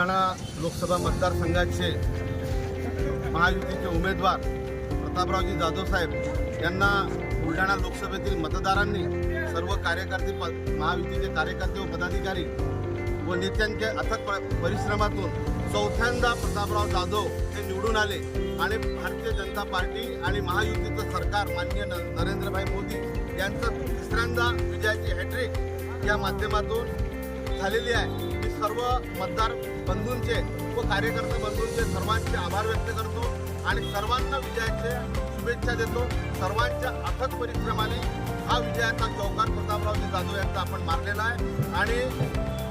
बुलढाणा लोकसभा मतदारसंघाचे महायुतीचे उमेदवार प्रतापरावजी जाधव साहेब यांना बुलढाणा लोकसभेतील मतदारांनी सर्व कार्यकर्ते प- महायुतीचे कार्यकर्ते व पदाधिकारी व नेत्यांच्या अथक प- परिश्रमातून चौथ्यांदा प्रतापराव जाधव हे निवडून आले आणि भारतीय जनता पार्टी आणि महायुतीचं सरकार माननीय नरेंद्रभाई मोदी यांचं तिसऱ्यांदा विजयाची हॅट्रिक या माध्यमातून झालेली आहे. मी सर्व मतदार बंधूंचे व कार्यकर्ते बंधूंचे सर्वांचे आभार व्यक्त करतो आणि सर्वांना विजयाचे शुभेच्छा देतो. सर्वांच्या अथक परिश्रमाने हा विजयाचा चौकार प्रतापरावजी जाधव यांचा आपण मारलेला आहे. आणि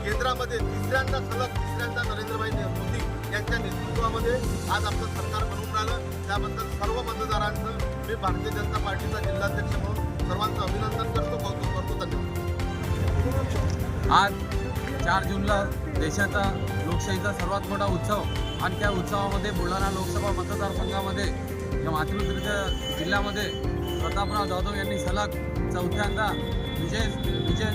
केंद्रामध्ये तिसऱ्यांदा सलग तिसऱ्यांदा नरेंद्रभाई मोदी यांच्या नेतृत्वामध्ये आज आपलं सरकार बनवून राहिलं. त्याबद्दल सर्व मतदारांचं मी भारतीय जनता पार्टीचा जिल्हाध्यक्ष म्हणून सर्वांचं अभिनंदन करतो कौतुक करतो. धन्यवाद. आज चार जूनला देशाचा लोकशाहीचा सर्वात मोठा उत्सव आणि त्या उत्सवामध्ये बुलढाणा लोकसभा मतदारसंघामध्ये या मातृत्वाच्या जिल्ह्यामध्ये प्रतापराव जाधव यांनी सलग चौथ्यांदा विजय विजय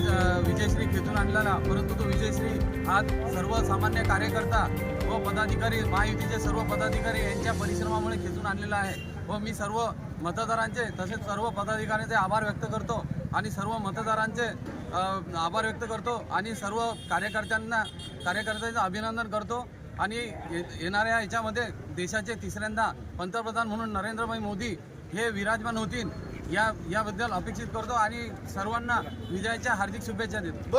विजयश्री खेचून आणलेला परंतु तो विजयश्री आज सर्वसामान्य कार्यकर्ता व पदाधिकारी महायुतीचे सर्व पदाधिकारी यांच्या परिश्रमामुळे खेचून आणलेला आहे. व मी सर्व मतदारांचे तसेच सर्व पदाधिकाऱ्यांचे आभार व्यक्त करतो आणि सर्व मतदारांचे आभार व्यक्त करतो आणि सर्व कार्यकर्त्यांना कार्यकर्त्यांचं अभिनंदन करतो. आणि ये- येणाऱ्या याच्यामध्ये देशाचे तिसऱ्यांदा पंतप्रधान म्हणून नरेंद्रभाई मोदी हे विराजमान होतील या याबद्दल अपेक्षित करतो आणि सर्वांना विजयाच्या हार्दिक शुभेच्छा देतो.